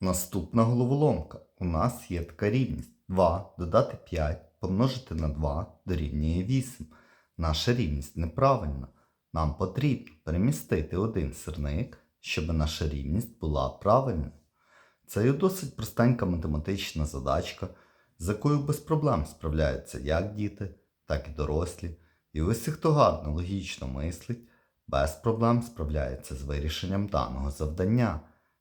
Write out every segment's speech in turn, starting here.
Наступна головоломка. У нас є така рівність. 2 додати 5 помножити на 2 дорівнює 8. Наша рівність неправильна. Нам потрібно перемістити один сирник, щоб наша рівність була правильною. Це є досить простенька математична задачка, з якою без проблем справляються як діти, так і дорослі. І усі, хто гарно логічно мислить, без проблем справляється з вирішенням даного завдання.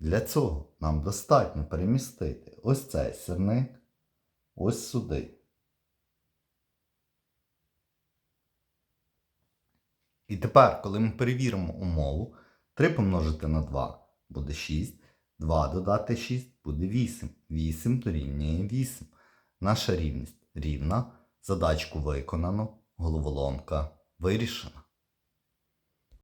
Для цього нам достатньо перемістити ось цей сирник ось сюди. І тепер, коли ми перевіримо умову, 3 помножити на 2 буде 6, 2 додати 6 буде 8. 8 дорівнює 8. Наша рівність рівна. Задачку виконано, головоломка вирішена.